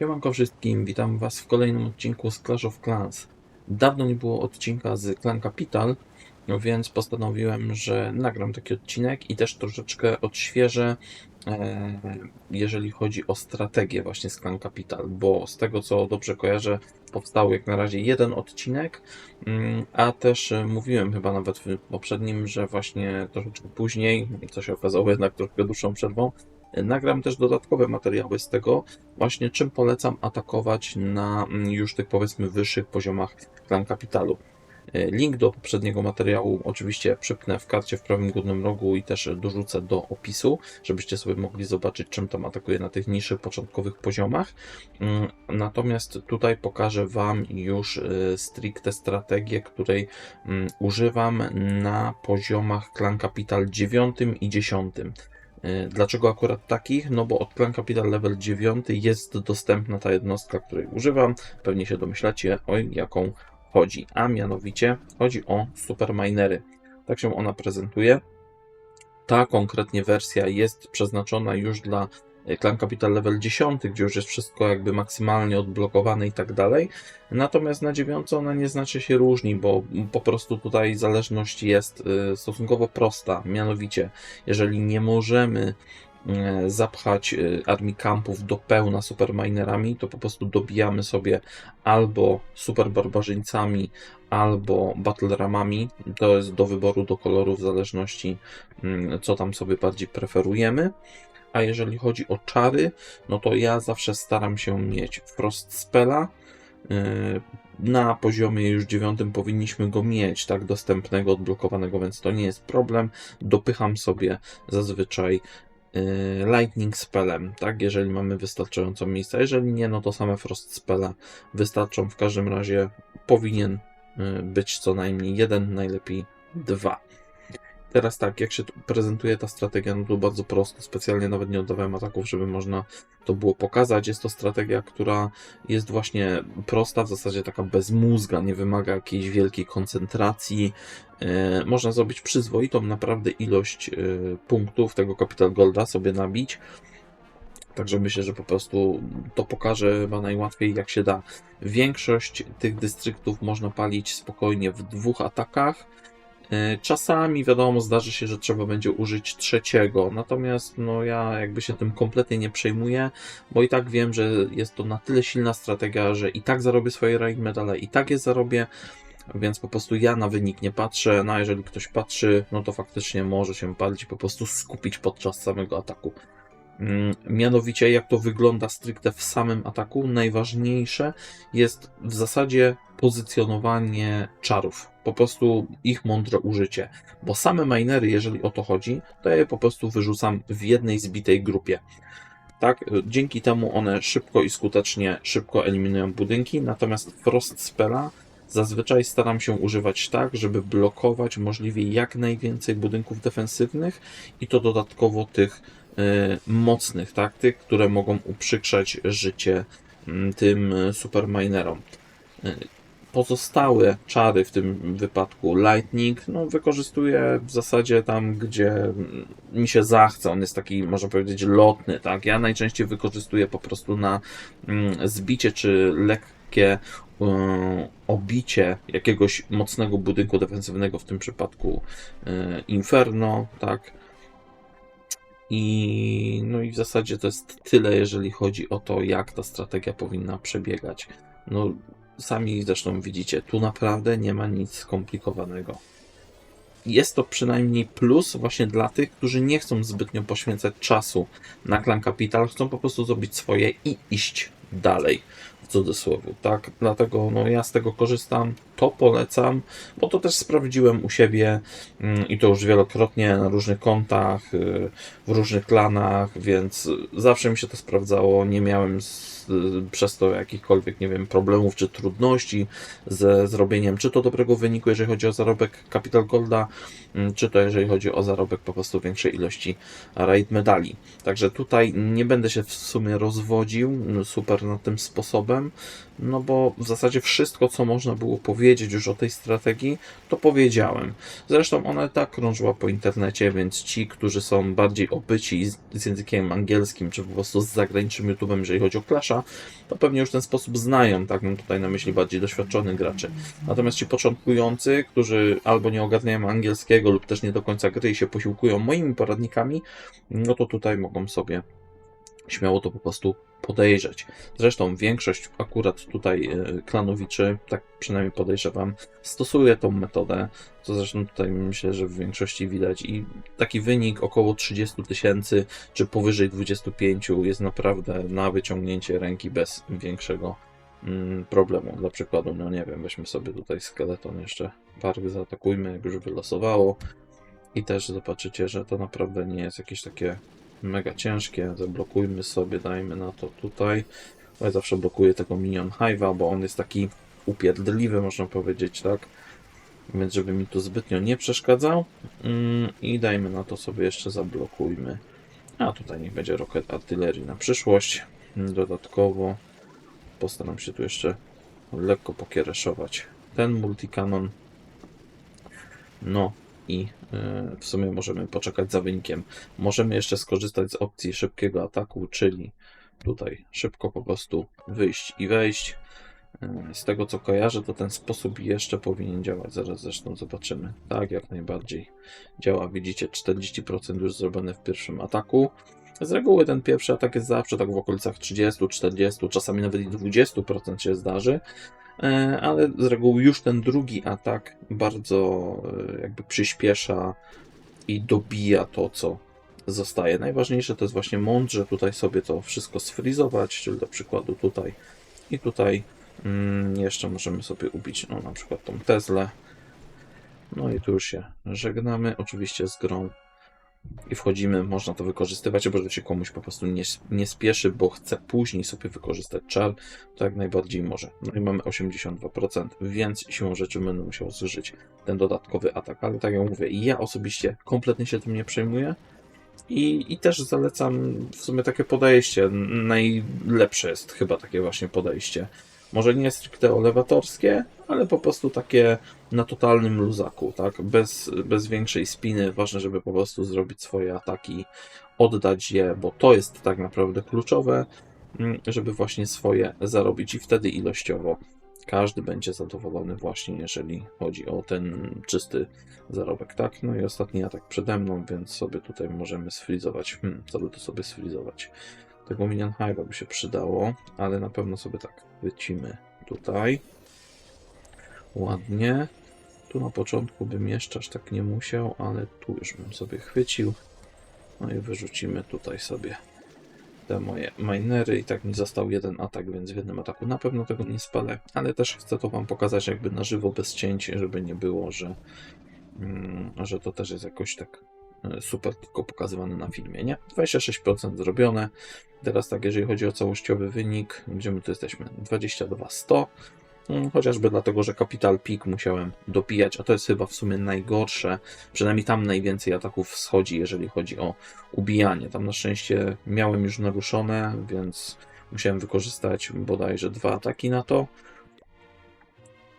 Siemanko wszystkim, witam was w kolejnym odcinku z Clash of Clans. Dawno nie było odcinka z Clan Capital, no więc postanowiłem, że nagram taki odcinek i też troszeczkę odświeżę, e, jeżeli chodzi o strategię właśnie z Clan Capital, bo z tego co dobrze kojarzę, powstał jak na razie jeden odcinek, mm, a też e, mówiłem chyba nawet w poprzednim, że właśnie troszeczkę później, co się okazało jednak troszkę dłuższą przerwą, nagram też dodatkowe materiały z tego, właśnie czym polecam atakować na mm, już tych powiedzmy wyższych poziomach klan kapitalu. E, Link do poprzedniego materiału oczywiście przypnę w karcie w prawym górnym rogu i też dorzucę do opisu, żebyście sobie mogli zobaczyć czym tam atakuję na tych niższych początkowych poziomach. Mm, Natomiast tutaj pokażę Wam już e, stricte strategię, której mm, używam na poziomach klan kapital 9 i 10. Y, Dlaczego akurat takich? No bo od Clan Capital Level 9 jest dostępna ta jednostka, której używam. Pewnie się domyślacie, o jaką chodzi. A mianowicie chodzi o Superminery. Tak się ona prezentuje. Ta konkretnie wersja jest przeznaczona już dla Clan Capital Level 10, gdzie już jest wszystko jakby maksymalnie odblokowane i tak dalej. Natomiast na 9 ona nieznacznie się różni, bo po prostu tutaj zależność jest y, stosunkowo prosta. Mianowicie, jeżeli nie możemy e, zapchać armii kampów do pełna superminerami, to po prostu dobijamy sobie albo super barbarzyńcami, albo battle ramami. To jest do wyboru, do koloru, w zależności mm, co tam sobie bardziej preferujemy. A jeżeli chodzi o czary, no to ja zawsze staram się mieć Frost Spella. Yy, Na poziomie już dziewiątym powinniśmy go mieć, tak, dostępnego, odblokowanego, więc to nie jest problem. Dopycham sobie zazwyczaj yy, Lightning Spellem, tak, jeżeli mamy wystarczająco miejsca. Jeżeli nie, no to same Frost Spelle wystarczą. W każdym razie powinien yy, być co najmniej jeden, najlepiej dwa. Teraz tak, jak się tu prezentuje ta strategia, no to bardzo prosto, specjalnie nawet nie oddawałem ataków, żeby można to było pokazać. Jest to strategia, która jest właśnie prosta, w zasadzie taka bez mózga, nie wymaga jakiejś wielkiej koncentracji. E, Można zrobić przyzwoitą naprawdę ilość e, punktów tego Capital Golda sobie nabić. Także myślę, że po prostu to pokaże chyba najłatwiej jak się da. Większość tych dystryktów można palić spokojnie w dwóch atakach. E, Czasami wiadomo, zdarzy się, że trzeba będzie użyć trzeciego, natomiast no ja jakby się tym kompletnie nie przejmuję, bo i tak wiem, że jest to na tyle silna strategia, że i tak zarobię swoje raid medale, i tak je zarobię, więc po prostu ja na wynik nie patrzę, no a jeżeli ktoś patrzy, no to faktycznie może się i po prostu skupić podczas samego ataku. Mm, Mianowicie, jak to wygląda stricte w samym ataku, najważniejsze jest w zasadzie pozycjonowanie czarów. Po prostu ich mądre użycie. Bo same minery, jeżeli o to chodzi, to ja je po prostu wyrzucam w jednej zbitej grupie. Tak, dzięki temu one szybko i skutecznie szybko eliminują budynki, natomiast Frost Spella zazwyczaj staram się używać tak, żeby blokować możliwie jak najwięcej budynków defensywnych i to dodatkowo tych mocnych, tak, tych, które mogą uprzykrzać życie mm, tym y, superminerom. Y, Pozostałe czary, w tym wypadku Lightning, no wykorzystuję w zasadzie tam, gdzie mm, mi się zachce. On jest taki, można powiedzieć, lotny, tak. Ja najczęściej wykorzystuję po prostu na mm, zbicie czy lekkie y, obicie jakiegoś mocnego budynku defensywnego, w tym przypadku y, Inferno, tak. I no i w zasadzie to jest tyle, jeżeli chodzi o to, jak ta strategia powinna przebiegać. No, sami zresztą widzicie, tu naprawdę nie ma nic skomplikowanego. Jest to przynajmniej plus właśnie dla tych, którzy nie chcą zbytnio poświęcać czasu na Clan Capital, chcą po prostu zrobić swoje i iść dalej, w cudzysłowie, tak? Dlatego no, ja z tego korzystam, to polecam, bo to też sprawdziłem u siebie mm, i to już wielokrotnie na różnych kontach, y, w różnych klanach, więc zawsze mi się to sprawdzało, nie miałem przez to jakichkolwiek, nie wiem, problemów czy trudności ze zrobieniem czy to dobrego wyniku, jeżeli chodzi o zarobek Capital Golda, mm, czy to jeżeli chodzi o zarobek po prostu większej ilości raid medali. Także tutaj nie będę się w sumie rozwodził mm, super nad tym sposobem, no bo w zasadzie wszystko, co można było powiedzieć, już o tej strategii, to powiedziałem. Zresztą ona tak krążyła po internecie, więc ci, którzy są bardziej obyci z językiem angielskim, czy po prostu z zagranicznym YouTube'em, jeżeli chodzi o Clasha, to pewnie już ten sposób znają, tak? Mam tutaj na myśli bardziej doświadczonych graczy. Natomiast ci początkujący, którzy albo nie ogarniają angielskiego, lub też nie do końca gry i się posiłkują moimi poradnikami, no to tutaj mogą sobie śmiało to po prostu podejrzeć. Zresztą większość akurat tutaj e, klanowiczy, tak przynajmniej podejrzewam, stosuje tą metodę, co zresztą tutaj myślę, że w większości widać i taki wynik około 30 tysięcy czy powyżej 25 jest naprawdę na wyciągnięcie ręki bez większego mm, problemu. Dla przykładu, no nie wiem, weźmy sobie tutaj skeleton jeszcze park zaatakujmy, jak już wylosowało i też zobaczycie, że to naprawdę nie jest jakieś takie mega ciężkie. Zablokujmy sobie, dajmy na to tutaj. Ja zawsze blokuję tego Minion Hive'a, bo on jest taki upierdliwy, można powiedzieć, tak? Więc żeby mi tu zbytnio nie przeszkadzał. Mm, I dajmy na to sobie jeszcze zablokujmy. A tutaj niech będzie Rocket Artillery na przyszłość. Dodatkowo postaram się tu jeszcze lekko pokiereszować ten multikanon. No i e, w sumie możemy poczekać za wynikiem. Możemy jeszcze skorzystać z opcji szybkiego ataku, czyli tutaj szybko po prostu wyjść i wejść. E, Z tego co kojarzę, to ten sposób jeszcze powinien działać. Zaraz zresztą zobaczymy. Tak, jak najbardziej działa. Widzicie, 40% już zrobione w pierwszym ataku. Z reguły ten pierwszy atak jest zawsze tak w okolicach 30, 40, czasami nawet i 20% się zdarzy, E, ale z reguły już ten drugi atak bardzo e, jakby przyspiesza i dobija to, co zostaje. Najważniejsze to jest właśnie mądrze tutaj sobie to wszystko sfrizować, czyli do przykładu tutaj i tutaj mm, jeszcze możemy sobie ubić no, na przykład tą Teslę. No i tu już się żegnamy, oczywiście z grą i wchodzimy, można to wykorzystywać, albo że się komuś po prostu nie, nie spieszy, bo chce później sobie wykorzystać czar, to jak najbardziej może. No i mamy 82%, więc siłą rzeczy będę musiał zużyć ten dodatkowy atak, ale tak jak mówię, ja osobiście kompletnie się tym nie przejmuję i, i też zalecam w sumie takie podejście, najlepsze jest chyba takie właśnie podejście. Może nie stricte olewatorskie, ale po prostu takie na totalnym luzaku, tak? Bez, bez większej spiny. Ważne, żeby po prostu zrobić swoje ataki, oddać je, bo to jest tak naprawdę kluczowe, mm, żeby właśnie swoje zarobić i wtedy ilościowo każdy będzie zadowolony właśnie, jeżeli chodzi o ten czysty zarobek, tak? No i ostatni atak przede mną, więc sobie tutaj możemy sfrizować. Hmm, co by sobie sfrizować? Tego Minion Hive'a by się przydało, ale na pewno sobie tak wycimy tutaj. Ładnie. Tu na początku bym jeszcze aż tak nie musiał, ale tu już bym sobie chwycił. No i wyrzucimy tutaj sobie te moje minery i tak mi został jeden atak, więc w jednym ataku na pewno tego nie spalę, ale też chcę to wam pokazać jakby na żywo, bez cięć, żeby nie było, że, mm, że to też jest jakoś tak super tylko pokazywane na filmie, nie? 26% zrobione. Teraz tak, jeżeli chodzi o całościowy wynik, gdzie my tu jesteśmy? 22 100. Mm, Chociażby dlatego, że Capital Peak musiałem dopijać, a to jest chyba w sumie najgorsze. Przynajmniej tam najwięcej ataków schodzi, jeżeli chodzi o ubijanie. Tam na szczęście miałem już naruszone, więc musiałem wykorzystać bodajże dwa ataki na to.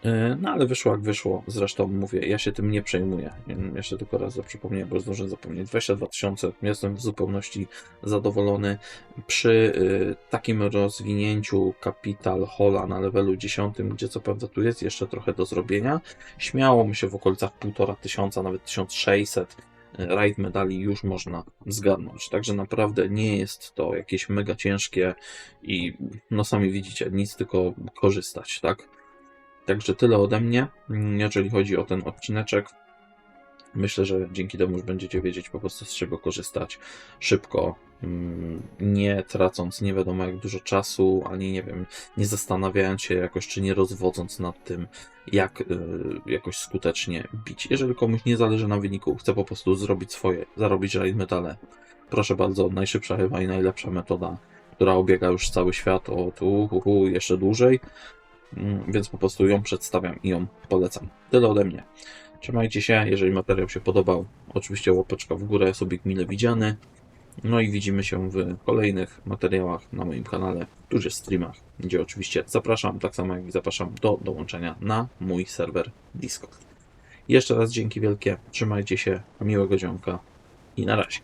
Yy, No ale wyszło jak wyszło. Zresztą mówię, ja się tym nie przejmuję. Jeszcze tylko raz za przypomnienie, bo zdążę zapomnieć. 22 tysiące, jestem w zupełności zadowolony. Przy yy, takim rozwinięciu Capital Hola na levelu 10, gdzie co prawda tu jest jeszcze trochę do zrobienia, śmiało mi się w okolicach 1,5 tysiąca, nawet 1600 raid medali już można zgadnąć. Także naprawdę nie jest to jakieś mega ciężkie i no sami widzicie, nic tylko korzystać, tak? Także tyle ode mnie, mm, jeżeli chodzi o ten odcineczek. Myślę, że dzięki temu już będziecie wiedzieć po prostu z czego korzystać szybko, mm, nie tracąc nie wiadomo jak dużo czasu, ani nie wiem, nie zastanawiając się jakoś, czy nie rozwodząc nad tym, jak y, jakoś skutecznie bić. Jeżeli komuś nie zależy na wyniku, chce po prostu zrobić swoje, zarobić raid medale, proszę bardzo, najszybsza chyba i najlepsza metoda, która obiega już cały świat od uhuhu, jeszcze dłużej. Mm, więc po prostu ją przedstawiam i ją polecam. Tyle ode mnie. Trzymajcie się, jeżeli materiał się podobał, oczywiście łapeczka w górę, sobie mile widziany. No i widzimy się w kolejnych materiałach na moim kanale, tudzież streamach, gdzie oczywiście zapraszam, tak samo jak zapraszam do dołączenia na mój serwer Discord. Jeszcze raz dzięki wielkie, trzymajcie się, miłego dzionka i na razie.